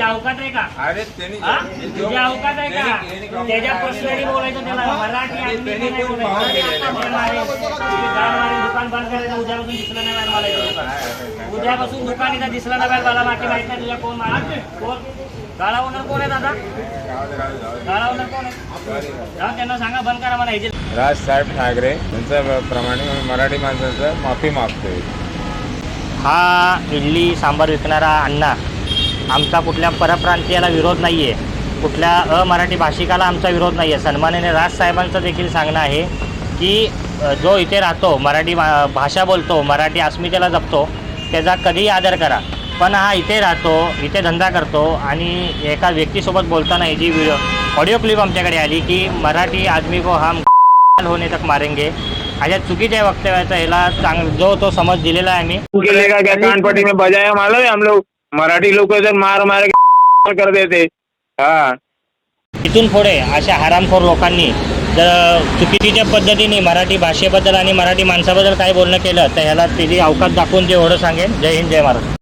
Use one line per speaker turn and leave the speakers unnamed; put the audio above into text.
तुझ्या अवकात आहे का?
अरे त्यांनी
हा? तुझ्या अवकात आहे का? त्याच्या पर्सनली बोलायचं त्याला. मराठी आदमी नाही बोलायचं. ते मारे. तुझी गाड मारे, दुकान बंद करायचं. उद्यापासून दिसलं नाही बाहेर मला इथं उद्यापासून दुकान इथं दिसलं नाही बाहेर. मला बाकी माहीत नाही तुझ्या कोण मारा कोण? गाळा ओनर कोण आहे दादा? गाळा ओनर कोण आहे? जाऊन त्यांना सांगा बंद करा मला. ह्याची
राज साहेब ठाकरे यांच्या प्रमाणे मी मराठी माणसाचं माफी मागतोय.
हा इडली सांबार विकणारा अण्णा. आमचा कुठल्या परप्रांतीयाला विरोध नाही आहे कुठल्या अमराठी भाषिकाला आमचा विरोध नाही आहे सन्मानाने राजसाहेबांचं देखील सांगणं आहे की जो इथे राहतो मराठी भाषा बोलतो मराठी अस्मितेला जपतो त्याचा कधीही आदर करा. पण हा इथे राहतो इथे धंदा करतो आणि एका व्यक्तीसोबत बोलताना ही जी व्हिडिओ ऑडिओ क्लिप आमच्याकडे आली की मराठी आदमी को हम होने तक मारेंगे. अशा चुकीच्या वक्तव्याचा ह्याला चांग जो तो समज दिलेला आहे आम्ही.
में बजाया मालूम है हम लोग मराठी लोक जर मार मार करत येते हा.
इथून पुढे अशा हरामखोर लोकांनी जर चुकीच्या पद्धतीने मराठी भाषेबद्दल आणि मराठी माणसाबद्दल काय बोलणं केलं तर ह्याला त्याची अवकाश दाखवून ते एवढं सांगेन. जय हिंद जय महाराष्ट्र.